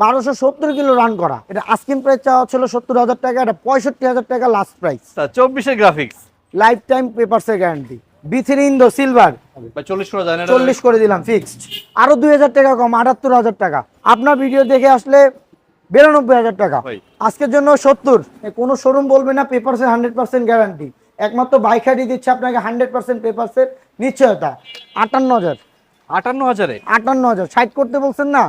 বারোশো সত্তর kilo run করা। এটা আস্কিং প্রাইস চাওয়া ছিল সত্তর হাজার টাকা এটা পঁয়ষট্টি হাজার টাকা লাস্ট প্রাইস চব্বিশের গ্রাফিক্স লাইফ টাইম পেপারসের গ্যারান্টি বিথির ইন্দো সিলভার চল্লিশ করা দিলাম ফিক্সড আরও দুই হাজার টাকা কম আটাত্তর হাজার টাকা। আপনার ভিডিও দেখে আসলে বিরানব্বই হাজার টাকা। আজকের জন্য সত্তর। কোনো শোরুম বলবে না পেপারসের হান্ড্রেড পার্সেন্ট গ্যারান্টি একমাত্র বাইক হাইডি দিচ্ছে আপনাকে হান্ড্রেড পার্সেন্ট পেপারসের নিশ্চয়তা। আটান্ন হাজার আটান্ন হাজারে আটান্ন হাজার সাইড করতে বলছেন না?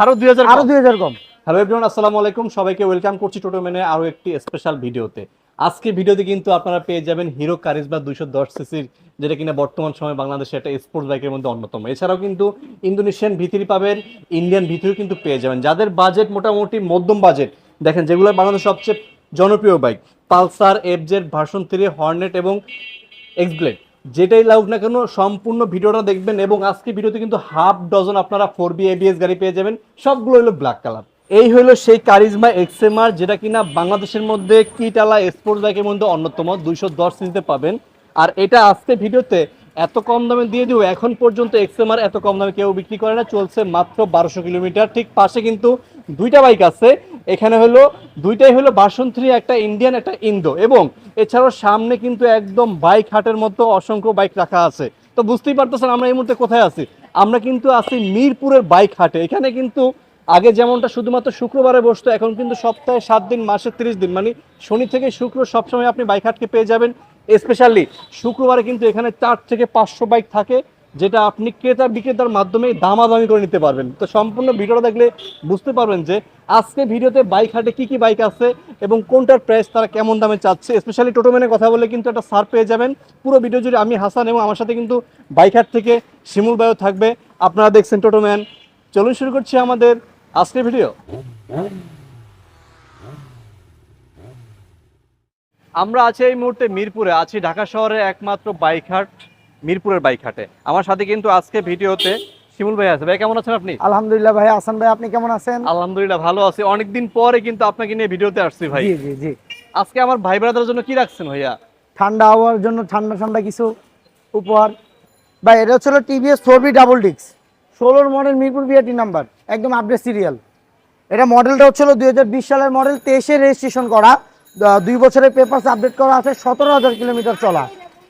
আরও দুই হাজার আরও দুই হাজার কম। হ্যালো এভরিওয়ান আসসালামু আলাইকুম। সবাইকে ওয়েলকাম করছি টোটো মেনে আরও একটি স্পেশাল ভিডিওতে। আজকে ভিডিওতে কিন্তু আপনারা পেয়ে যাবেন হিরো কারিজমা দুইশো দশ সিসির যেটা কিনা বর্তমান সময়ে বাংলাদেশে একটা স্পোর্টস বাইকের মধ্যে অন্যতম। এছাড়াও কিন্তু ইন্দোনেশিয়ান ভিতরি পাবেন ইন্ডিয়ান ভিতরি কিন্তু পেয়ে যাবেন। যাদের বাজেট মোটামুটি মধ্যম বাজেট দেখেন যেগুলো বাংলাদেশের সবচেয়ে জনপ্রিয় bike Pulsar FZ version three Hornet এবং এক্সব্লেড যেটাই লাগুক না কেন, সম্পূর্ণ ভিডিওটা দেখবেন এবং আজকে ভিডিওতে কিন্তু হাফ ডজন আপনারা ফোর বি এবিএস গাড়ি পেয়ে যাবেন। সবগুলো হলো ব্ল্যাক কালার এই হলো সেই কারিজমা এক্সএমআর যেটা কিনা বাংলাদেশের মধ্যে কিটালা স্পোর্টস বাইকের মধ্যে অন্যতম, দুইশো দশ সিজিতে পাবেন। আর এটা আজকে ভিডিওতে এত কম দামে দিয়ে দিব, এখন পর্যন্ত এক্সএমআর এত কম দামে কেউ বিক্রি করে না, চলছে মাত্র বারোশো কিলোমিটার। ঠিক পাশে কিন্তু দুইটা বাইক আছে। এখানে হলো, দুইটাই হলো বাসন থ্রি একটা ইন্ডিয়ান, একটা ইন্দো। এবং এছাড়াও সামনে কিন্তু একদম বাইক হাটের মতো অসংখ্য বাইক রাখা আছে। তো বুঝতেই পারতেছেন আমরা এই মুহূর্তে কোথায় আছি? আমরা কিন্তু আছি মিরপুরের বাইক হাটে। এখানে কিন্তু আগে যেমনটা শুধুমাত্র শুক্রবারে বসতো, এখন কিন্তু সপ্তাহে সাত দিন, মাসে তিরিশ দিন। মানে শনি থেকে শুক্র সবসময় আপনি বাইক হাটকে পেয়ে যাবেন। স্পেশালি শুক্রবারে কিন্তু এখানে চার থেকে পাঁচশো বাইক থাকে। যেটা আপনি ক্রেতা বিক্রেতার মাধ্যমে দামাদামি করে নিতে পারবেন। তো সম্পূর্ণ ভিডিওটা দেখলে বুঝতে পারবেন যে আজকে ভিডিওতে বাইক হাটে কি কি বাইক আছে এবং কোনটার প্রাইস তারা কেমন দামে চাচ্ছে। স্পেশালি টোটোম্যানের কথা বলে কিন্তু একটা সার পেয়ে যাবেন। পুরো ভিডিও জুড়ে আমি হাসান এবং আমার সাথে কিন্তু বাইক হাট থেকে শিমুল বায়ু থাকবে। আপনারা দেখছেন টোটোম্যান চলুন শুরু করছি আমাদের আজকের ভিডিও। আমরা আছি এই মুহূর্তে মিরপুরে, আছি ঢাকা শহরের একমাত্র বাইক হাট। মিরপুরের বাইক হাটে আমার সাথে কিন্তু আজকে ভিডিওতে শিমুল ভাই আছে। ভাই কেমন আছেন আপনি? আলহামদুলিল্লাহ ভাই আসান ভাই আপনি কেমন আছেন? আলহামদুলিল্লাহ ভালো আছি। অনেকদিন পরে কিন্তু আপনাকে নিয়ে ভিডিওতে আসছি ভাই। জি জি জি। আজকে আমার ভাই ব্রাদারের জন্য কি রাখছেন ভাইয়া? ঠান্ডা হওয়ার জন্য ঠান্ডা ঠান্ডা কিছু উপহার। ভাই এটা হচ্ছিল টিভিএস ফোর বি ডাবল ডিক্স। ষোলোর মডেল মিরপুর বিআরটি নাম্বার। একদম আপডেট সিরিয়াল এটা মডেলটা হচ্ছিল দুই হাজার বিশ সালের মডেল। তেইশে রেজিস্ট্রেশন করা। দুই বছরের পেপারস আপডেট করা আছে। সতেরো হাজার কিলোমিটার চলা।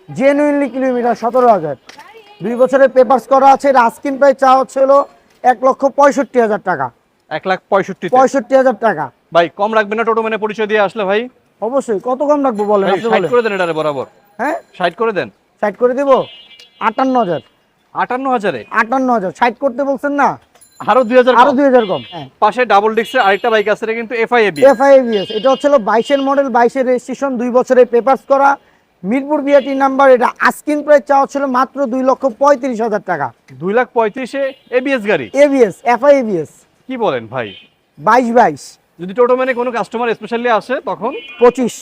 জেনুইনলি কিলোমিটার সতেরো হাজার। দুই বছরের পেপারস করা আছে এটা আস্কিন প্রাইস চা হচ্ছিল এক লক্ষ পঁয়ষট্টি হাজার টাকা। এক লাখ পঁয়ষট্টি পঁয়ষট্টি হাজার টাকা। ভাই কম রাখবেন না টোটো মানে পরিচয় দিয়ে আসলে ভাই? অবশ্যই কত কম রাখব বলেন ষাট করে দেন এটারে বরাবর। হ্যাঁ? ষাট করে দেন? সাইড করে দিব? আটান্ন হাজার। আটান্ন হাজারে? আটান্ন হাজার। সাইড করতে বলছেন না? আরও দুই হাজার আরও দুই হাজার কম। হ্যাঁ। পাশে ডাবল ডিক্সের আরেকটা বাইক আছে এটা কিন্তু এফআই এবি এফআইএবিএস এটা হচ্ছিল বাইশের মডেল বাইশের রেজিস্ট্রেশন দুই বছরের পেপারস করা মিরপুর বিআরটি নাম্বার এটা আস্কিন প্রাইস চাওয়া ছিল মাত্র দুই লক্ষ পঁয়ত্রিশ হাজার টাকা। দুই লাখ পঁয়ত্রিশে এবিএস গাড়ি? এবিএস এফআইএবিএস কি বলেন ভাই? বাইশ বাইশ। যদি টোটো মানে কোনো কাস্টমার স্পেশালি আসে তখন? পঁচিশ।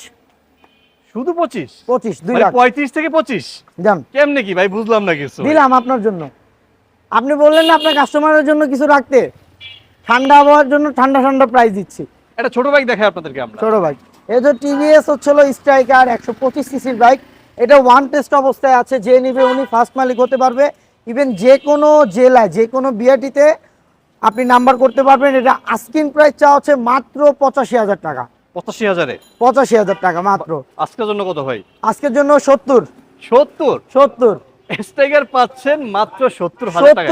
শুধু পঁচিশ? পঁচিশ দুই মানে লাখ। পঁয়ত্রিশ থেকে পঁচিশ? যান কেমনে কি ভাই? বুঝলাম না কিছু। দিলাম আপনার জন্য। আপনি বললেন না আপনার কাস্টমারের জন্য কিছু রাখতে। ঠান্ডা আবহাওয়ার জন্য ঠান্ডা ঠান্ডা প্রাইস দিচ্ছি। একটা ছোট বাইক দেখাই আপনাদেরকে আমরা। ছোট বাইক এই যে টিভিএস হচ্ছিল স্ট্রাইকার একশো পঁচিশ সিসির বাইক এটা ওয়ান টেস্ট অবস্থায় আছে যে নিবে উনি ফার্স্ট মালিক হতে পারবে। ইভেন যে কোনো জেলায় যে কোনো বিআরটিতে আপনি নাম্বার করতে পারবেন। এটা আস্কিন প্রাইস চা হচ্ছে মাত্র পঁচাশি হাজার টাকা। পঁচাশি হাজারে? পঁচাশি হাজার টাকা মাত্র। আজকের জন্য কত ভাই? আজকের জন্য সত্তর। সত্তর? সত্তর। স্টেগার পাচ্ছেন মাত্র সত্তর হাজার টাকা।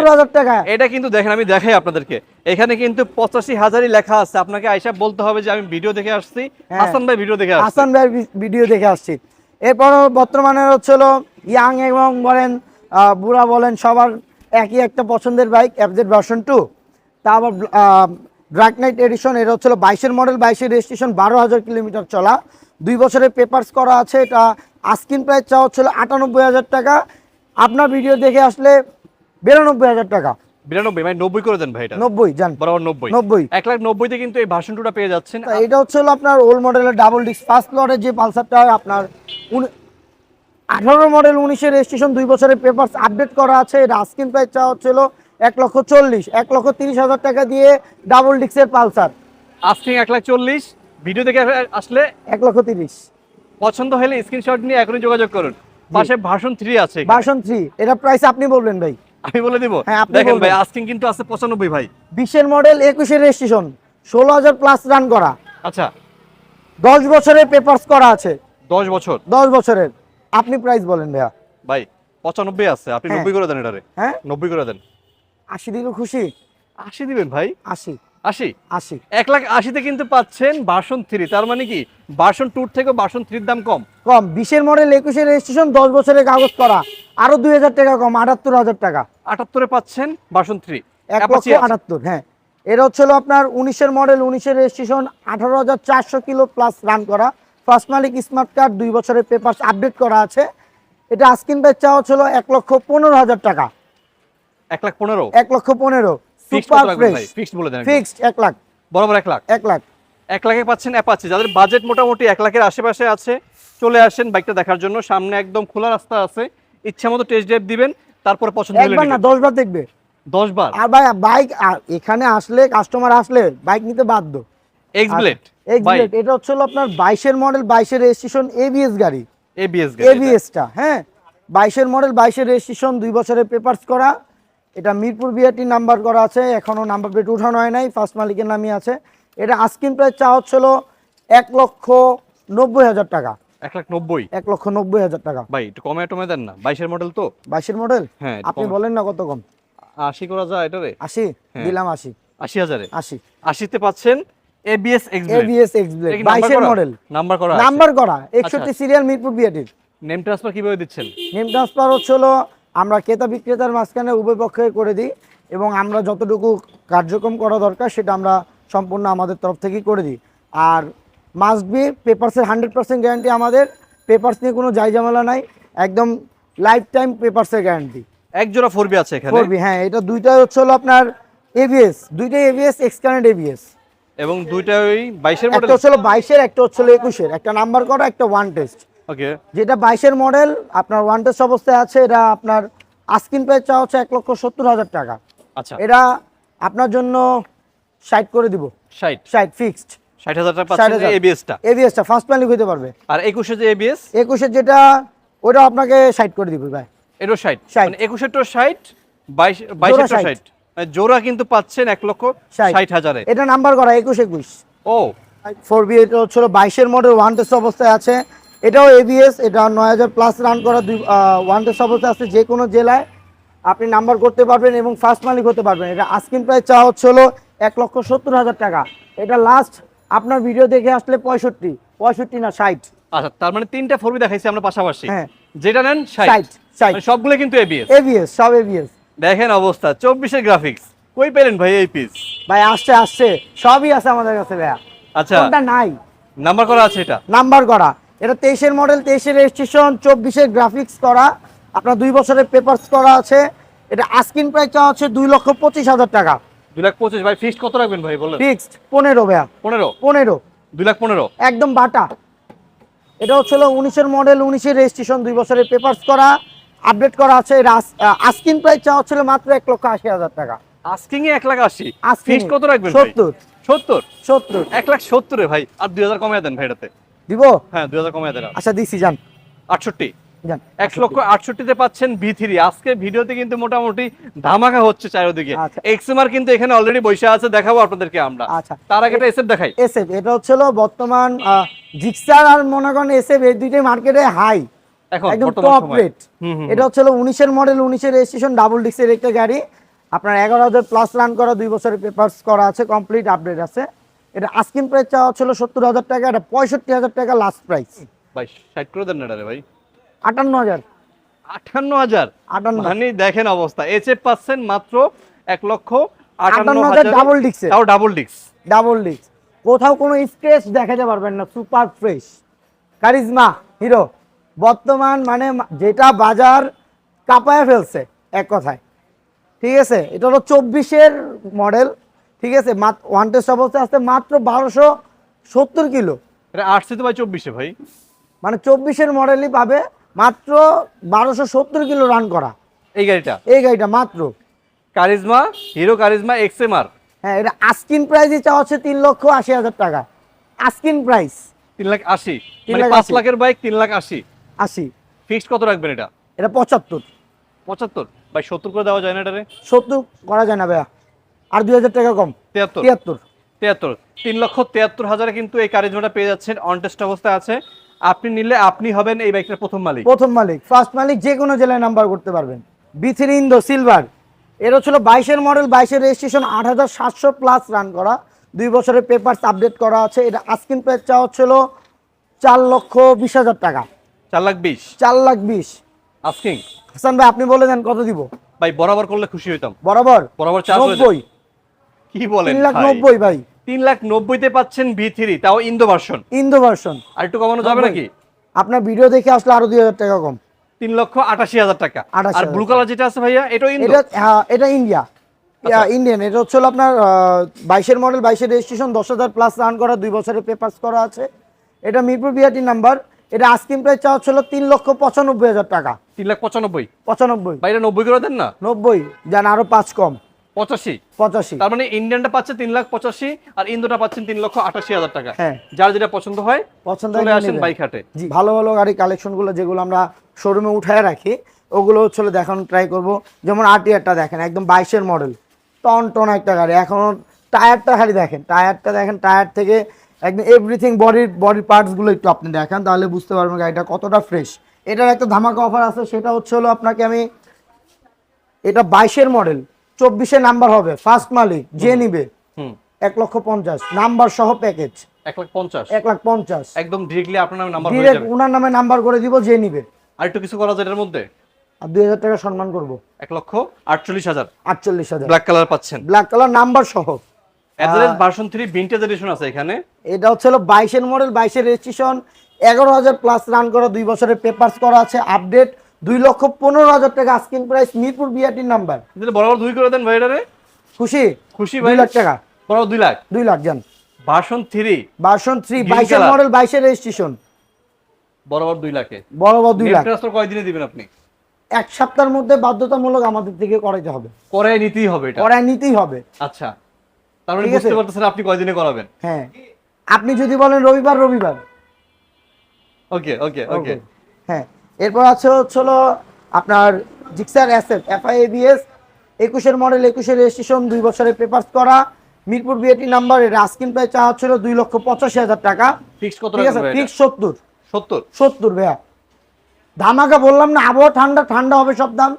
এটা কিন্তু দেখেন আমি দেখাই আপনাদেরকে। এখানে কিন্তু পঁচাশি হাজারই লেখা আছে। আপনাকে আইসা বলতে হবে যে আমি ভিডিও দেখে আসছি। হ্যাঁ। হাসান ভাই ভিডিও দেখে হাসান ভাইয়ের ভি- ভিডিও দেখে আসছি। এরপর বর্তমানে হচ্ছিল ইয়াং এবং বলেন বুড়া বলেন সবার একই একটা পছন্দের বাইক এফজেড ভার্সন টু তা আবার ড্রাক নাইট এডিশন এটা হচ্ছিল বাইশের মডেল বাইশের রেজিস্ট্রেশন বারো হাজার কিলোমিটার চলা। দুই বছরের পেপার্স করা আছে এটা আস্কিন প্রাইস চাওয়া হচ্ছিল আটানব্বই হাজার টাকা। আপনার ভিডিও দেখে আসলে বিরানব্বই হাজার টাকা। বিরানব্বই মানে নব্বই করে দেন ভাই এটা। নব্বই জান। বরাবর নব্বই। নব্বই। এক লাখ নব্বইতে কিন্তু এই ভার্সন টুটা পেয়ে যাচ্ছেন। এটা হচ্ছে হলো আপনার ওল্ড মডেলের ডাবল ডিস্ক ফার্স্ট যে পালসারটা হয় আপনার আঠারো মডেল উনিশের রেজিস্ট্রেশন দুই বছরের পেপারস আপডেট করা আছে। এটা আস্কিন প্রাইস চাওয়া হচ্ছিল এক লক্ষ চল্লিশ। এক লক্ষ তিরিশ হাজার টাকা দিয়ে ডাবল ডিস্কের পালসার এক লাখ চল্লিশ। ভিডিও দেখে আসলে এক লক্ষ তিরিশ। পছন্দ হলে স্ক্রিনশট নিয়ে এখনই যোগাযোগ করুন। পাশে ভার্সন থ্রি আছে এখানে। ভার্সন থ্রি এটা প্রাইস আপনি বলবেন ভাই। আমি বলে দিব? হ্যাঁ, দেখেন ভাই আস্কিং কিন্তু আছে পঁচানব্বই ভাই। বিশের মডেল একুশের রেজিস্ট্রেশন ষোলো হাজার প্লাস রান করা। আচ্ছা। দশ বছরের পেপারস করা আছে। দশ বছর? দশ বছরের। আপনি প্রাইস বলেন ভাইয়া। ভাই পঁচানব্বই আছে। আপনি হ্যাঁ। নব্বই করে দেন এটারে। হ্যাঁ? নব্বই করে দেন। আশি দিকে খুশি? আশি দিবেন ভাই? আশি। আশি? আশি। এক লাখ আশিতে কিন্তু পাচ্ছেন বাসন থ্রি। তার মানে কি? বাসন টুর থেকে বাসন থ্রির দাম কম। কম। বিশের মডেল একুশের রেজিস্ট্রেশন দশ বছরের কাগজ করা। আরও দুই হাজার টাকা কম আটাত্তর হাজার টাকা। আটাত্তরে পাচ্ছেন বাসন থ্রি। এক লক্ষ আটাত্তর হ্যাঁ। এটা হচ্ছিল আপনার উনিশের মডেল উনিশের রেজিস্ট্রেশন আঠারো হাজার চারশো কিলো প্লাস রান করা। ফার্স্ট মালিক স্মার্ট কার্ড দুই বছরের পেপার আপডেট করা আছে। এটা আস্কিন প্রাইস চাওয়া ছিল এক লক্ষ পনেরো হাজার টাকা। এক লাখ পনেরো? এক লক্ষ পনেরো। সুপার কত রাখবেন ভাই? ফ্রেশ ফিক্সড বলে দেন ফিক্সড এক লাখ। বরাবর এক লাখ? এক লাখ। এক লাখে পাচ্ছেন অ্যাপাচি যাদের বাজেট মোটামুটি লাখের আশেপাশে আছে চলে আসেন বাইকটা দেখার জন্য। সামনে একদম খোলা রাস্তা আছে। ইচ্ছা মতো টেস্ট ড্রাইভ দিবেন তারপর পছন্দ হলে একবার না নিবেন। দশ বার দেখবে। দশ বার? আর ভাই বাইক এখানে আসলে কাস্টমার আসলে বাইক নিতে বাধ্য। এক্স ব্লেড এক্স ব্লেড এটা হচ্ছিল আপনার বাইশের মডেল বাইশের রেজিস্ট্রেশন এবিএস গাড়ি। এবিএস এবিএসটা হ্যাঁ? মডেল রেজিস্ট্রেশন দুই বছরের পেপারস করা। এটা মিরপুর বিআরটি নাম্বার করা আছে এখনও নাম্বার প্লেট উঠানো হয় নাই ফার্স্ট মালিকের নামই আছে। এটা আস্কিন প্রাইস চা হচ্ছিল এক লক্ষ নব্বই হাজার টাকা। এক লাখ নব্বই? এক লক্ষ নব্বই হাজার টাকা। ভাই একটু কমে টমে দেন না। বাইশের মডেল তো? বাইশের মডেল হ্যাঁ আপনি বলেন না কত কম। আশি করা যায় এটারে আশি? হ্যাঁ। দিলাম আশি। আশি হাজারে? আশি। আশিতে পাচ্ছেন ABS Xblade ABS X বাইশের মডেল নাম্বার করা নাম্বার করা একষট্টি সিরিয়াল মিরপুর বিআরটির নেম ট্রান্সফার কীভাবে দিচ্ছেন? নেম ট্রান্সফার হচ্ছিল আমরা ক্রেতা বিক্রেতার মাঝখানে উভয় পক্ষে করে দিই এবং আমরা যতটুকু কার্যক্রম করা দরকার সেটা আমরা সম্পূর্ণ আমাদের তরফ থেকেই করে দিই। আর মাস্ট বি পেপারসের হান্ড্রেড পার্সেন্ট গ্যারান্টি আমাদের। পেপারস নিয়ে কোনো যাই ঝামেলা নাই। একদম লাইফ টাইম পেপারসের গ্যারান্টি এক জোড়া ফোর বি আছে এখানে। করবি হ্যাঁ এটা দুইটাই হচ্ছে হলো আপনার এবিএস দুইটাই এবিএস এক্সকারেন্ট এবিএস এবং দুইটা ওই বাইশের একটা মডেল হচ্ছে হলো বাইশের একটা হচ্ছে একুশের। একটা নাম্বার করা একটা ওয়ান টেস্ট ওকে যেটা বাইশের মডেল আপনার ওয়ান টেস্ট অবস্থায় আছে এটা আপনার আস্কিন প্রাইস চাওয়া হচ্ছে এক লক্ষ সত্তর হাজার টাকা। আচ্ছা। এটা আপনার জন্য ষাট করে দিব। ষাট। ষাট ফিক্সড ষাট হাজার টাকা ষাট এবিএসটা এবিএসটা ফার্স্ট মালিক হইতে পারবে। আর একুশে যে এবিএস একুশের যেটা ওটা আপনাকে ষাট করে দিব ভাই। এটাও ষাট? 60 মানে একুশেরটাও ষাট বাইশ বাইশেরটা 60 ষাট। মানে জোড়া কিন্তু পাচ্ছেন এক লক্ষ 60 ষাট হাজারে। এটা নাম্বার করা একুশ একুশ। ও। ফোর বি এটা হচ্ছিল বাইশের মডেল ওয়ান টেস্ট অবস্থায় আছে। এটাও এবিএস এটা নয় হাজার প্লাস রান করা দুই ওয়ান অবস্থায় আছে যে কোনো জেলায়। আপনি নাম্বার করতে পারবেন এবং ফার্স্ট মালিক হতে পারবেন। এটা আস্কিন প্রাইস চাওয়া হচ্ছে হলো এক লক্ষ সত্তর হাজার টাকা। এটা লাস্ট আপনার ভিডিও দেখে আসলে পঁয়ষট্টি পঁয়ষট্টি না ষাট। আচ্ছা তার মানে তিনটা ফোর বি দেখাইছি আমরা পাশাপাশি। হ্যাঁ। যেটা নেন ষাট। 60, 60 মানে সবগুলো কিন্তু এবিএস এবিএস সব এবিএস দেখেন অবস্থা চব্বিশের গ্রাফিক্স কই পেলেন ভাই এই পিস ভাই আসছে আসছে। সবই আছে আমাদের কাছে ভাইয়া। আচ্ছা। নাই? নাম্বার করা আছে এটা। নাম্বার করা। এটা তেইশের মডেল তেইশের রেজিস্ট্রেশন চব্বিশের গ্রাফিক্স করা। আপনার দুই বছরের পেপারস করা আছে। এটা আস্কিন প্রাইস চাওয়া হচ্ছে দুই লক্ষ পঁচিশ হাজার টাকা। দুই লাখ পঁচিশ ভাই ফিক্সড কত রাখবেন ভাই বলেন? ফিক্সড পনেরো ভাইয়া। পনেরো? পনেরো। দুই লাখ পনেরো? একদম বাটা। এটা হচ্ছিল উনিশের মডেল উনিশের রেজিস্ট্রেশন দুই বছরের পেপারস করা। আপডেট করা আছে। আস্কিন প্রাইস চাওয়া হচ্ছিল মাত্র এক লক্ষ আশি হাজার টাকা। আস্কিং এ এক লাখ আশি। ফিক্সড কত রাখবেন সত্তর। সত্তর? সত্তর। এক লাখ সত্তরে ভাই। আর দুই হাজার কমিয়ে দেন ভাই এটাতে। দিব? হ্যাঁ দুই হাজার কমিয়ে দেন। আচ্ছা দিছি যান। লক্ষ পাচ্ছেন আজকে ভিডিওতে কিন্তু মোটামুটি ধামাকা হচ্ছে চারিদিকে। আচ্ছা। এক্সএমআর কিন্তু এখানে অলরেডি বসে আছে দেখাবো আপনাদেরকে আমরা। আচ্ছা। তার আগে এসএফ দেখাই। এসএফ এটা হচ্ছিল বর্তমান জিক্সার আর এসএফ এই দুইটাই মার্কেটে হাই এখন একদম বর্তমান টপ সময়। এটা হচ্ছিল উনিশের মডেল উনিশের রেজিস্ট্রেশন ডাবল ডিক্সের একটা গাড়ি। আপনার এগারো হাজার প্লাস রান করা দুই বছরের পেপারস করা আছে কমপ্লিট আপডেট আছে। এটা আস্কিন প্রাইস চাওয়া ছিল সত্তর হাজার টাকা এটা পঁয়ষট্টি হাজার টাকা লাস্ট প্রাইস ভাই ষাট করে দেন না রে ভাই। আটান্ন হাজার। আটান্ন হাজার? আটান্ন। মানে দেখেন অবস্থা এসএফ পাচ্ছেন মাত্র এক লক্ষ আটান্ন হাজার ডাবল ডিক্সের তাও ডাবল ডিক্স ডাবল ডিক্স কোথাও কোনো স্ক্রেচ দেখাতে পারবেন না সুপার ফ্রেশ কারিজমা হিরো বর্তমান মানে যেটা বাজার কাঁপায় ফেলছে এক কথায়। ঠিক আছে? এটা হলো চব্বিশের মডেল ঠিক আছে মাত্র ওয়ান টেস্ট অবস্থায় আসতে মাত্র বারোশো সত্তর কিলো। এটা আটশো তো ভাই চব্বিশে ভাই। মানে চব্বিশের মডেলই পাবে মাত্র বারোশো সত্তর কিলো রান করা। এই গাড়িটা? এই গাড়িটা মাত্র। কারিজমা হিরো কারিজমা এক্সএমআর হ্যাঁ এটা আস্কিন প্রাইসই চাওয়া হচ্ছে তিন লক্ষ আশি হাজার টাকা। আস্কিন প্রাইস তিন লাখ আশি। মানে পাঁচ লাখের বাইক তিন লাখ আশি। আশি। ফিক্সড কত রাখবেন এটা? এটা পঁচাত্তর। পঁচাত্তর? ভাই সত্তর করে দেওয়া যায় না এটারে? সত্তর করা যায় না ভাইয়া। আর দুই হাজার টাকা কম। তিয়াত্তর। তিয়াত্তর। তিয়াত্তর। তিন লক্ষ তিয়াত্তর হাজারে কিন্তু এই কারিজমাটা পেয়ে যাচ্ছেন অন টেস্ট অবস্থায় আছে। আপনি নিলে আপনি হবেন এই বাইকটার প্রথম মালিক। প্রথম মালিক। ফার্স্ট মালিক যে কোনো জেলায় নাম্বার করতে পারবেন। বিথির ইন্দো সিলভার এর হচ্ছিল বাইশের মডেল বাইশের রেজিস্ট্রেশন আট হাজার সাতশো প্লাস রান করা। দুই বছরের পেপারস আপডেট করা আছে। এটা আস্কিন প্রাইস চা হচ্ছিল চার লক্ষ বিশ হাজার টাকা। চার লাখ বিশ। চার লাখ বিশ। আস্কিং হাসান ভাই আপনি বলে দেন কত দিব? ভাই বরাবর করলে খুশি হইতাম। বরাবর? বরাবর চার। নব্বই। কি বলেন তিন লাখ ভাই? নব্বই ভাই। তিন লাখ নব্বইতে পাচ্ছেন ভি থ্রি তাও ইন্দো ভার্সন ইন্দো ভার্সন আর একটু কমানো যাবে নাকি? আপনার ভিডিও দেখে আসলে আরও দুই হাজার টাকা কম। তিন লক্ষ আটাশি হাজার টাকা। 88,000 আর ব্লু কালার যেটা আছে ভাইয়া এটাও ইন্দো? এটা হ্যাঁ, এটা ইন্ডিয়া। আচ্ছা। ইন্ডিয়ান এটা হচ্ছে আপনার বাইশের মডেল বাইশের রেজিস্ট্রেশন দশ হাজার প্লাস রান করা দুই বছরের পেপার্স করা আছে। এটা মিরপুর বিআরটি নাম্বার এটা আস্কিম প্রাইস চাওয়া হচ্ছিল তিন লক্ষ পঁচানব্বই হাজার টাকা। তিন লাখ পঁচানব্বই? পঁচানব্বই। বাইরে নব্বই করে দেন না? নব্বই। যান আরও পাঁচ কম। পঁচাশি। পঁচাশি। তার মানে ইন্ডিয়ানটা পাচ্ছে তিন লাখ পঁচাশি আর ইন্দোটা পাচ্ছেন তিন লক্ষ আটাশি হাজার টাকা। হ্যাঁ। যার যেটা পছন্দ হয় পছন্দ চলে আসেন বাইক হাটে জি ভালো ভালো গাড়ি কালেকশনগুলো যেগুলো আমরা শোরুমে উঠায় রাখি ওগুলো হচ্ছে হলো দেখানোর ট্রাই করব। যেমন আরটিআরটা দেখেন একদম বাইশের মডেল টন টন একটা গাড়ি। এখন টায়ারটা খালি দেখেন টায়ারটা দেখেন টায়ার থেকে একদম এভরিথিং বডির বডির পার্টসগুলো একটু আপনি দেখেন তাহলে বুঝতে পারবেন গাড়িটা কতটা ফ্রেশ এটার একটা ধামাকা অফার আছে সেটা হচ্ছে হলো আপনাকে আমি এটা বাইশের মডেল চব্বিশে নাম্বার হবে ফার্স্ট মালিক যে নিবে। এক লক্ষ পঞ্চাশ নাম্বার সহ প্যাকেজ এক লাখ পঞ্চাশ? এক লাখ পঞ্চাশ। একদম ডিরেক্টলি আপনার নামে নাম্বার ডিরেক্ট ওনার নামে নাম্বার করে দিব যে নিবে। আর একটু কিছু করা যায় এটার মধ্যে? আর দুই হাজার টাকা সম্মান করব। এক লক্ষ আটচল্লিশ হাজার। আটচল্লিশ হাজার। ব্ল্যাক কালার পাচ্ছেন। ব্ল্যাক কালার নাম্বার সহ। Address version three vintage edition আছে এখানে। এটা হচ্ছে হলো বাইশের মডেল বাইশের রেজিস্ট্রেশন এগারো হাজার প্লাস রান করা দুই বছরের পেপার্স করা আছে আপডেট দুই লক্ষ পনেরো হাজার টাকা আস্কিন প্রাইস মিরপুর বিআরটির নাম্বার বরাবর দুই করে দেন ভাই এটারে খুশি? খুশি দুই ভাই লাখ টাকা। বরাবর দুই লাখ? দুই লাখ যান ভার্সন থ্রি। ভার্সন থ্রি বাইশের মডেল বাইশের রেজিস্ট্রেশন বরাবর দুই লাখে। বড় দুই লাখ। কয়দিনে দিবেন আপনি? এক সপ্তাহের মধ্যে বাধ্যতামূলক আমাদের থেকে করাইতে হবে। করে নিতেই হবে এটা। করাই নিতেই হবে। আচ্ছা। তার মানে বুঝতে পারতেছেন আপনি কয়দিনে করাবেন? হ্যাঁ। আপনি যদি বলেন রবিবার রবিবার। ওকে ওকে। ওকে। হ্যাঁ। এরপর আছে হচ্ছে হলো আপনার জিক্সার অ্যাসেট এফআইএবিএস একুশের মডেল একুশের রেজিস্ট্রেশন দুই বছরের পেপার্স করা। মিরপুর বিএটি নাম্বার এর আস্কিন প্রাইস চাওয়া হচ্ছিল দুই লক্ষ পঁচাশি হাজার টাকা। ফিক্স কত ঠিক আছে ফিক্স সত্তর। সত্তর? সত্তর ভাইয়া। ধামাকা বললাম না আবহাওয়া ঠান্ডা ঠান্ডা হবে সব দাম।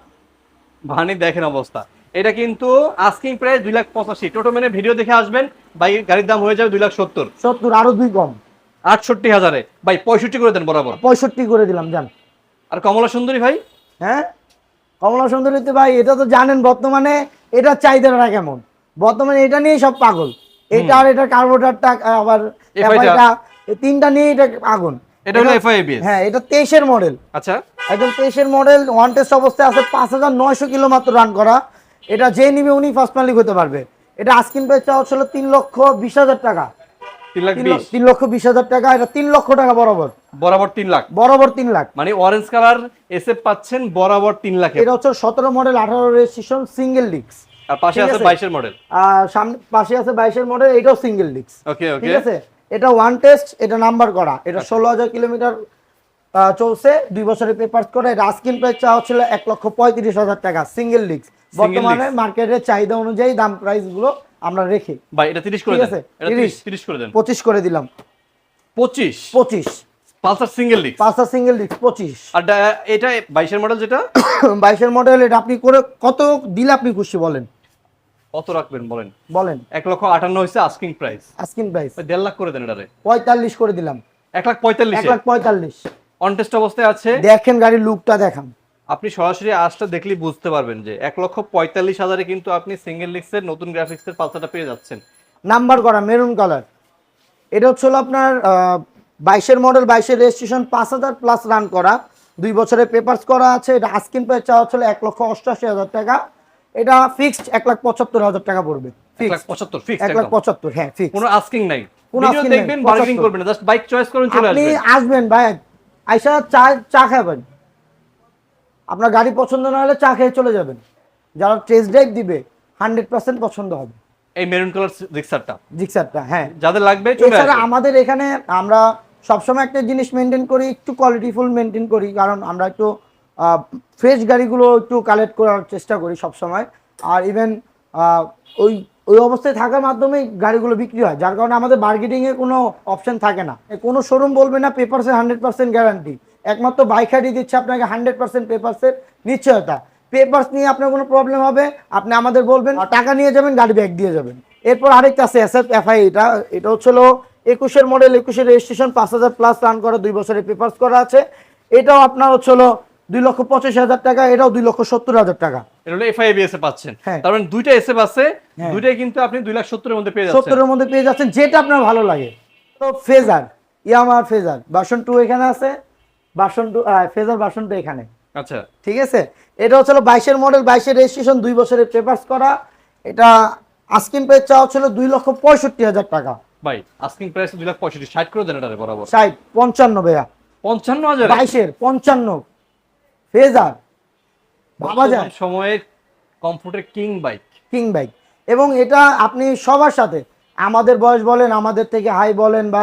ভানি দেখেন অবস্থা। এটা কিন্তু আস্কিং প্রাইস দুই লাখ পঁচাশি। টোটো মেনে ভিডিও দেখে আসবেন ভাই গাড়ির দাম হয়ে যাবে দুই লাখ সত্তর। সত্তর আরও দুই কম। আটষট্টি হাজারে। ভাই পঁয়ষট্টি করে দেন বরাবর। পঁয়ষট্টি করে দিলাম জান আর কমলা সুন্দরী ভাই? হ্যাঁ? কমলা সুন্দরীতে ভাই এটা তো জানেন বর্তমানে এটার চাহিদাটা কেমন? বর্তমানে এটা নিয়েই সব পাগল। এটা আর এটা কার্বোটারটা আবার তিনটা নিয়ে এটা আগুন এটা হলো এফআইবিএস হ্যাঁ এটা তেইশের মডেল। আচ্ছা। একদম তেইশের মডেল ওয়ান টেস্ট অবস্থায় আছে পাঁচ হাজার নয়শো কিলো মাত্র রান করা। এটা যে নিবে উনি ফার্স্ট মালিক হতে পারবে। এটা আস্কিন প্রাইস চাওয়া ছিল তিন লক্ষ বিশ হাজার টাকা। তিন লক্ষ বিশ হাজার টাকা এটা তিন লক্ষ টাকা বরাবর। বরাবর তিন লাখ। বরাবর তিন লাখ। মানে অরেঞ্জ কালার এসে পাচ্ছেন বরাবর তিন লাখ। এটা হচ্ছে সতেরো মডেল আঠারো রেজিস্ট্রেশন সিঙ্গেল ডিস্ক আর পাশে আছে। বাইশের মডেল আর সামনে পাশে আছে বাইশের মডেল এটাও সিঙ্গেল ডিস্ক ওকে ওকে ঠিক আছে? এটা ওয়ান টেস্ট এটা নাম্বার করা। এটা ষোলো হাজার কিলোমিটার চলছে। দুই বছরের পেপার করে এটা আস্কিন প্রাইস চাওয়া ছিল এক লক্ষ পঁয়ত্রিশ হাজার টাকা। সিঙ্গেল ডিস্ক বর্তমানে মার্কেটের চাহিদা অনুযায়ী দাম প্রাইসগুলো আমরা রেখে। ভাই এটা তিরিশ করে দেন। আছে, এটা 30 তিরিশ। তিরিশ করে দেন। পঁচিশ করে দিলাম। পঁচিশ? পঁচিশ। Pulsar single disc single disc আর মডেল যেটা? মডেল এটা আপনি করে কত দিলে আপনি খুশি বলেন? কত রাখবেন বলেন? বলেন। এক লক্ষ আস্কিং প্রাইস প্রাইস লাখ করে দেন এটারে। পঁয়তাল্লিশ করে দিলাম। এক লাখ পঁয়তাল্লিশ। এক লাখ পঁয়তাল্লিশ। অনটেস্ট অবস্থায় আছে। দেখেন গাড়ির লুকটা দেখান। আপনি সরাসরি আজটা দেখলেই বুঝতে পারবেন যে এক লক্ষ পঁয়তাল্লিশ হাজারে কিন্তু আপনি সিঙ্গেল লিক্সের নতুন গ্রাফিক্সের পালসারটা পেয়ে যাচ্ছেন। নাম্বার করা মেরুন কালার এটা হচ্ছে আপনার বাইশের মডেল বাইশের রেজিস্ট্রেশন পাঁচ হাজার প্লাস রান করা। দুই বছরের পেপার্স করা আছে। এটা আস্কিন প্রাইস চাওয়া হচ্ছিল এক লক্ষ অষ্টআশি হাজার টাকা। এটা ফিক্সড এক লাখ পঁচাত্তর হাজার টাকা পড়বে। এক লাখ ফিক্সড পঁচাত্তর হ্যাঁ ফিক্স কোনো আস্কিং নাই। কোনো দেখবেন করবেন জাস্ট বাইক চয়েস করুন আপনি আসবেন। আসবেন ভাই। আইসা চা চা খাবেন। আপনার গাড়ি পছন্দ না হলে চা খেয়ে চলে যাবেন। যারা টেস্ট ড্রাইভ দিবে হান্ড্রেড পার্সেন্ট পছন্দ হবে। এই মেরুন কালার রিক্সারটা জিক্সারটা হ্যাঁ। যাদের লাগবে এছাড়া আমাদের এখানে আমরা সবসময় একটা জিনিস মেনটেন করি একটু কোয়ালিটিফুল মেনটেন করি কারণ আমরা একটু ফ্রেশ গাড়িগুলো একটু কালেক্ট করার চেষ্টা করি সবসময়। আর ইভেন ওই ওই অবস্থায় থাকার মাধ্যমেই গাড়িগুলো বিক্রি হয়, যার কারণে আমাদের মার্কেটিংয়ে কোনো অপশন থাকে না। কোনো শোরুম বলবে না পেপারসের হান্ড্রেড পার্সেন্ট গ্যারান্টি একমাত্র বাইক হাইডি দিচ্ছে আপনাকে হান্ড্রেড পার্সেন্ট পেপারসের নিশ্চয়তা। পেপারস নিয়ে আপনার কোনো প্রবলেম হবে, আপনি আমাদের বলবেন টাকা নিয়ে যাবেন, গাড়ি ব্যাগ দিয়ে যাবেন। এরপর আরেকটা আছে এস এফ এফআই এটা এটা হচ্ছিল একুশের মডেল একুশের রেজিস্ট্রেশন পাঁচ হাজার প্লাস রান করা, দুই বছরের পেপারস করা আছে। এটাও আপনার হচ্ছিল দুই লক্ষ পঁচিশ হাজার টাকা এটাও দুই লক্ষ সত্তর হাজার টাকা। এটা হলো এফআইবিএস এ পাচ্ছেন। হ্যাঁ। তার মানে দুইটা এসএফ আছে হ্যাঁ। দুইটাই কিন্তু আপনি দুই লাখ সত্তরের মধ্যে পেয়ে যাচ্ছেন। সত্তরের মধ্যে পেয়ে যাচ্ছেন যেটা আপনার ভালো লাগে। তো ফেজার ইয়ামার ফেজার ভার্সন টু এখানে আছে version two Fazer version two এখানে। আচ্ছা। ঠিক আছে? এটা হচ্ছিল বাইশের মডেল বাইশের রেজিস্ট্রেশন দুই বছরের পেপার্স করা। এটা আস্কিন পেজ চাওয়া ছিল দুই লক্ষ পঁয়ষট্টি হাজার টাকা। ভাই আস্কিং প্রাইস দুই লাখ পঁয়ষট্টি ষাট করে দেন এটারে বরাবর। ষাট পঞ্চান্ন ভাইয়া। পঞ্চান্ন হাজার? বাইশের পঞ্চান্ন। ফেজার ভাবা যায়। সময়ের কমফোর্টের কিং বাইক। King bike. এবং এটা আপনি সবার সাথে আমাদের বয়স বলেন আমাদের থেকে হাই বলেন বা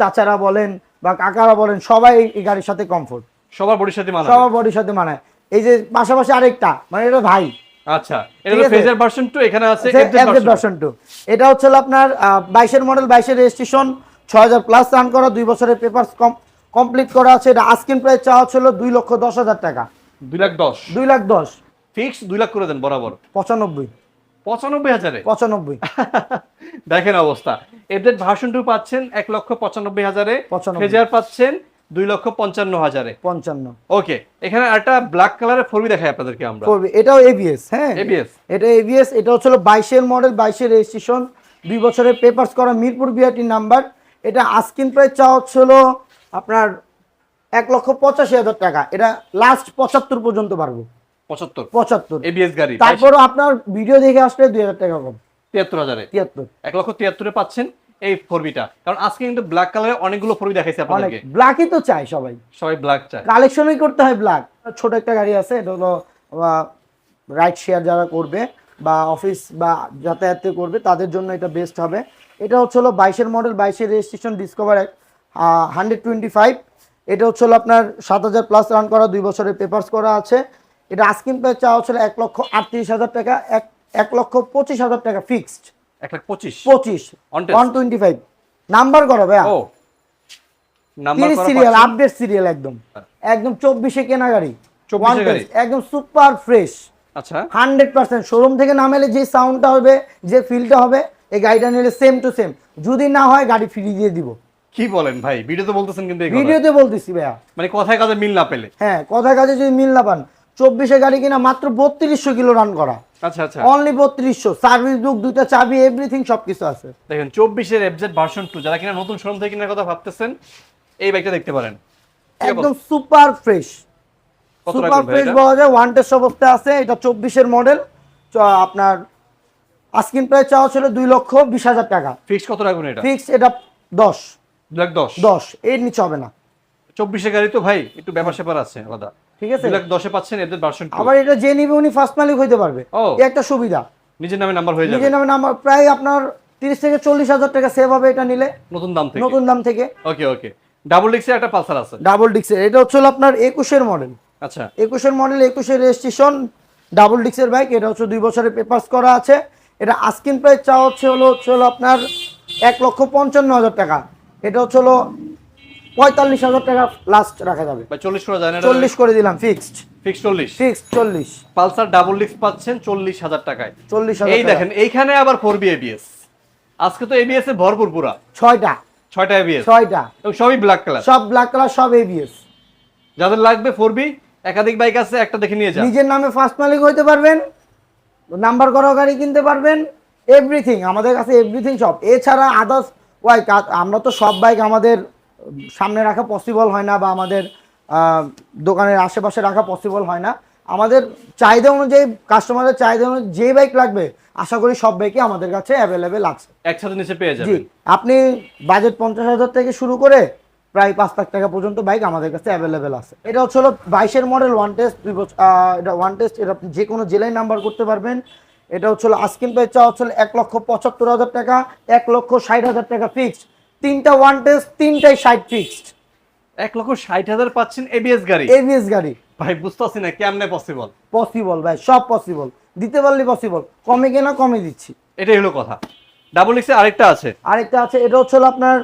চাচারা বলেন বা কাকারা বলেন সবাই এই- গাড়ির সাথে কমফোর্ট সবার বডির সাথে মানাবে। সবার বডির সাথে মানায়। এই যে পাশাপাশি আরেকটা মানে এটা ভাই। আচ্ছা এটা ফেজার ভার্সন 2 এখানে আছে FZ ভার্সন টু এটা হচ্ছে আপনার বাইশের মডেল বাইশের রেজিস্ট্রেশন ছয় হাজার প্লাস রান করা দুই বছরের পেপার কমপ্লিট করা আছে এটা আস্কিন প্রাইস চাওয়া ছিল দুই লক্ষ দশ হাজার টাকা। দুই লাখ দশ। দুই লাখ দশ। ফিক্স দুই লাখ করে দেন বরাবর। পঁচানব্বই। পঁচানব্বই হাজারে? পঁচানব্বই। দেখেন অবস্থা। এদের ভার্সন টু পাচ্ছেন এক লক্ষ পঁচানব্বই হাজারে। 95 ফেজার পাচ্ছেন দুই লক্ষ পঞ্চান্ন হাজারে। পঞ্চান্ন। ওকে এখানে একটা ব্ল্যাক কালারের ফোরবি দেখাই আপনাদেরকে আমরা। করবে এটাও এবিএস হ্যাঁ? ABS এটা এবিএস এটা হচ্ছিল বাইশের মডেল বাইশের রেজিস্ট্রেশন দুই বছরের পেপার্স করা মিরপুর বিআরটি নাম্বার এটা আস্কিন প্রাইস চাওয়া হচ্ছিল এক লক্ষ পঁচাশি হাজার টাকা। এটা লাস্ট পঁচাত্তর পর্যন্ত পারব পঁচাত্তর। পঁচাত্তর। এবিএস গাড়ি তারপরও আপনার ভিডিও দেখে আসলে দুই হাজার টাকা কম। তিয়াত্তর হাজারে। তিয়াত্তর। এক লক্ষ তিয়াত্তরে পাচ্ছেন এই ফোরবিটা। কারণ আজকে কিন্তু ব্ল্যাক কালারের অনেকগুলো ফোরবি দেখাইছে আপনাদেরকে। ব্ল্যাকই তো চাই সবাই। সবাই ব্ল্যাক চায়। কালেকশনই করতে হয় ব্ল্যাক ছোট একটা গাড়ি আছে এটা হলো রাইড শেয়ার যারা করবে বা অফিস বা যাতায়াতে করবে তাদের জন্য এটা বেস্ট হবে। এটা হচ্ছে হলো বাইশের মডেল বাইশের registration Discover hundred twenty five এটা হচ্ছে হলো আপনার সাত হাজার প্লাস রান করা দুই বছরের পেপার্স করা আছে। এটা আস্কিন প্রাইস চাওয়া হচ্ছিল এক লক্ষ আটত্রিশ হাজার টাকা এক এক লক্ষ পঁচিশ হাজার টাকা ফিক্সড এক লাখ পঁচিশ? পঁচিশ। ওয়ান টোয়েন্টি ফাইভ নাম্বার করো ভাইয়া। সিরিয়াল আপডেট সিরিয়াল একদম। একদম চব্বিশে কেনা গাড়ি 24 গাড়ি? একদম সুপার ফ্রেশ আচ্ছা। হান্ড্রেড পার্সেন্ট শোরুম থেকে নামেলে যে সাউন্ডটা হবে যে ফিলটা হবে এই গাড়িটা নিলে সেম টু সেম যদি না হয় গাড়ি ফ্রি দিয়ে দিব। কি বলেন ভাই? ভিডিওতে বলতেছেন কিন্তু ভিডিওতে বলতেছি ভাইয়া। মানে কথায় কাজে মিল না পেলে। হ্যাঁ কথায় কাজে যদি মিল না পান চব্বিশে গাড়ি কিনা মাত্র বত্রিশশো কিলো রান করা। আচ্ছা আচ্ছা। অনলি বত্রিশশো সার্ভিস বুক দুইটা চাবি এভরিথিং সবকিছু আছে। দেখেন চব্বিশের এফজেড ভার্সন টু যারা কিনা নতুন শোরুম থেকে কেনার কথা ভাবতেছেন এই বাইকটা দেখতে পারেন। একদম সুপার ফ্রেশ সুপার ফ্রেশ বলা যায় ওয়ান টেস্ট অবস্থায় আছে এটা চব্বিশের মডেল আপনার আস্কিন প্রাইস চাওয়া ছিল দুই লক্ষ বিশ হাজার টাকা। ফিক্স কত রাখবেন এটা? ফিক্স এটা দশ। লাখ দশ। দশ এর নিচে হবে না। চব্বিশে গাড়ি তো ভাই একটু ব্যাপার স্যাপার আছে আলাদা। ঠিক আছে। দুই লাখ দশে পাচ্ছেন এফজেড ভার্সন আবার এটা যে নিবে উনি ফার্স্ট মালিক হইতে পারবে। একটা সুবিধা। নিজের নামে নাম্বার হয়ে যাবে। নিজের নামে নাম্বার প্রায় আপনার তিরিশ থেকে চল্লিশ হাজার টাকা সেভ হবে এটা নিলে। নতুন দাম থেকে। নতুন দাম থেকে। ওকে ওকে। ডাবল ডিক্সের একটা পালসার আছে। ডাবল ডিক্সের এটা হচ্ছে আপনার একুশের মডেল আচ্ছা। একুশের মডেল একুশের রেজিস্ট্রেশন ডাবল ডিক্সের বাইক এটা হচ্ছে দুই বছরের পেপার্স করা আছে। এটা আস্কিন প্রাইস চাওয়া হচ্ছে হলো হচ্ছে হলো আপনার এক লক্ষ পঞ্চান্ন হাজার টাকা। এটা হচ্ছে হলো পঁয়তাল্লিশ হাজার টাকা লাস্ট রাখা যাবে। চল্লিশ করে যায় চল্লিশ করে দিলাম ফিক্সড ফিক্স চল্লিশ। চল্লিশ। পালসার ডাবল পাচ্ছেন চল্লিশ হাজার টাকায়। চল্লিশ এই দেখেন এইখানে আবার ফোর বি এবিএস আজকে তো এবিএস এ ভরপুর পুরা। ছয়টা। ছয়টা এবিএস ছয়টা। সবই ব্ল্যাক কালার সব ব্ল্যাক কালার সব এবিএস যাদের লাগবে ফোর বি একাধিক বাইক আছে একটা দেখে নিয়ে যান। নিজের নামে ফার্স্ট মালিক হইতে পারবেন নাম্বার করা গাড়ি কিনতে পারবেন এভরিথিং আমাদের কাছে এভরিথিং সব। এছাড়া আদার্স ওয়াই আমরা তো সব বাইক আমাদের সামনে রাখা পসিবল হয় না বা আমাদের দোকানের আশেপাশে রাখা পসিবল হয় না। আমাদের চাহিদা অনুযায়ী কাস্টমারের চাহিদা অনুযায়ী যে বাইক লাগবে আশা করি সব বাইকই আমাদের কাছে অ্যাভেলেবেল আছে। একসাথে নিচে পেয়ে জি যাবেন। আপনি বাজেট পঞ্চাশ হাজার থেকে শুরু করে প্রায় পাঁচ লাখ টাকা পর্যন্ত বাইক আমাদের কাছে অ্যাভেলেবেল আছে। এটা হচ্ছে হলো বাইশের মডেল ওয়ান টেস্ট দুই বছর এটা ওয়ান টেস্ট এটা আপনি যে কোনো জেলায় নাম্বার করতে পারবেন। এটা হচ্ছে আস্কিন প্রাইস চাওয়া হচ্ছে এক লক্ষ পঁচাত্তর হাজার টাকা এক লক্ষ ষাট হাজার টাকা ফিক্সড তিনটা ওয়ান টেস্ট তিনটাই ষাট ফিক্সড এক লক্ষ ষাট হাজার পাচ্ছেন এবিএস গাড়ি? এভিএস গাড়ি। ভাই বুঝতেছি না কেমনে পসিবল পসিবল ভাই সব পসিবল দিতে পারলে পসিবল কমে কেনা কমে দিচ্ছি। এটাই হলো কথা। ডাবল এক্স আরেকটা আছে। আরেকটা আছে এটা হচ্ছে আপনার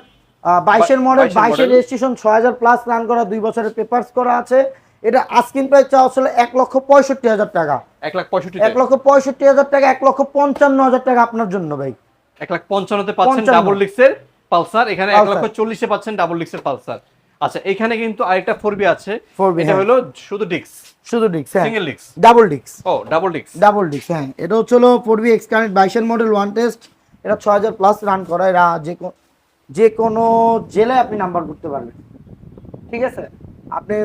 বাইশের মডেল 22 বাইশের রেজিস্ট্রেশন ছয় হাজার প্লাস রান করা দুই বছরের পেপার্স করা আছে। এটা আস্কিন প্রাইস চাওয়া হচ্ছিল এক লক্ষ পঁয়ষট্টি হাজার টাকা। এক লাখ পঁয়ষট্টি এক লক্ষ পঁয়ষট্টি হাজার টাকা এক লক্ষ পঞ্চান্ন হাজার টাকা আপনার জন্য ভাই। এক লাখ পঞ্চান্নতে পাচ্ছেন 55 ডাবল ডিক্সের পালসার এখানে এক লক্ষ চল্লিশে পাচ্ছেন ডাবল ডিক্সের পালসার আচ্ছা এখানে কিন্তু আরেকটা ফোর বি আছে। 4B এটা হ্যাঁ। হলো শুধু ডিক্স শুধু ডিক্স হ্যাঁ। সিঙ্গেল ডিক্স ডাবল ডিক্স ও ডাবল ডিক্স ডাবল ডিক্স হ্যাঁ। এটা হচ্ছে হলো ফোরবি এক্স কানেক্ট বাইশের মডেল ওয়ান টেস্ট এটা ছয় হাজার প্লাস রান করা এরা যে যে কোনো জেলায় আপনি নাম্বার করতে পারবেন। ঠিক আছে? আপনি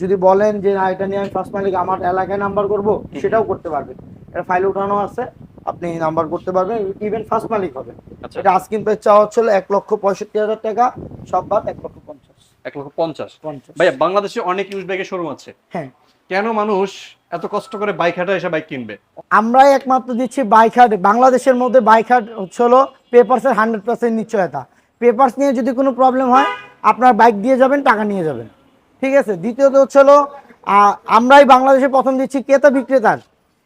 যদি বলেন যে না এটা নিয়ে আমি ফার্স্ট মালিক আমার এলাকায় নাম্বার করব সেটাও করতে পারবেন এটা ফাইল উঠানো আছে আপনি নাম্বার করতে পারবেন ইভেন ফার্স্ট মালিক হবে। আচ্ছা। এটা আস্কিন প্রাইস চাওয়া হচ্ছিল এক লক্ষ পঁয়ষট্টি হাজার টাকা সব বাদ এক লক্ষ পঞ্চাশ। এক লক্ষ পঞ্চাশ। ভাইয়া বাংলাদেশে অনেক ইউজ বাইকের শোরুম আছে। হ্যাঁ। কেন মানুষ এত কষ্ট করে বাইক হাঁটা এসে বাইক কিনবে? আমরাই একমাত্র দিচ্ছি বাইক হাট বাংলাদেশের মধ্যে বাইক হাট হচ্ছে হলো পেপারসের হান্ড্রেড পার্সেন্ট নিশ্চয়তা। পেপারস নিয়ে যদি কোনো প্রবলেম হয় আপনার বাইক দিয়ে যাবেন টাকা নিয়ে যাবেন। ঠিক আছে? দ্বিতীয়ত হচ্ছে হলো আমরাই বাংলাদেশে প্রথম দিচ্ছি ক্রেতা বিক্রেতার।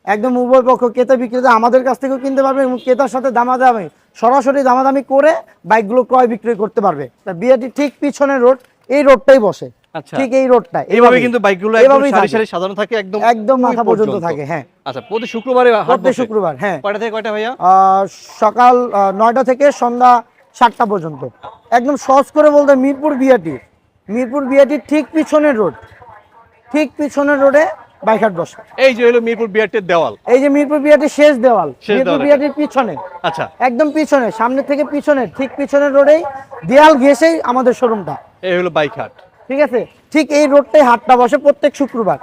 একদম উভয় পক্ষ ক্রেতা বিক্রেতা আমাদের কাছ থেকেও কিনতে পারবে এবং ক্রেতার সাথে দামাদামি সরাসরি দামাদামি করে বাইকগুলো ক্রয় বিক্রয় করতে পারবে। বিআরটি ঠিক পিছনের রোড এই রোডটাই বসে। আচ্ছা। ঠিক এই রোডটা এইভাবে কিন্তু বাইকগুলো একদম এভাবেই সারি সারি সাজানো থাকে একদম একদম মাথা পর্যন্ত থাকে হ্যাঁ। আচ্ছা প্রতি শুক্রবারে হ্যাঁ। কয়টা থেকে কয়টা ভাইয়া? আহ, সকাল নয়টা থেকে সন্ধ্যা সাতটা পর্যন্ত। একদম সহজ করে বলতে মিরপুর বিআটি মিরপুর বিআরটির ঠিক পিছনের রোড। ঠিক পিছনের রোডে বাইকাট বসে। এই যে হলো মিরপুর বিআরটির দেওয়াল। এই যে মিরপুর বিআরটির শেষ দেওয়াল মিরপুর বিআরটির পিছনে। আচ্ছা। একদম পিছনে সামনে থেকে পিছনে ঠিক পিছনের রোডেই দেয়াল ঘেসেই আমাদের শোরুমটা। এই হলো বাইকহাট ঠিক আছে? ঠিক এই রোডটাই হাটটা বসে প্রত্যেক শুক্রবার।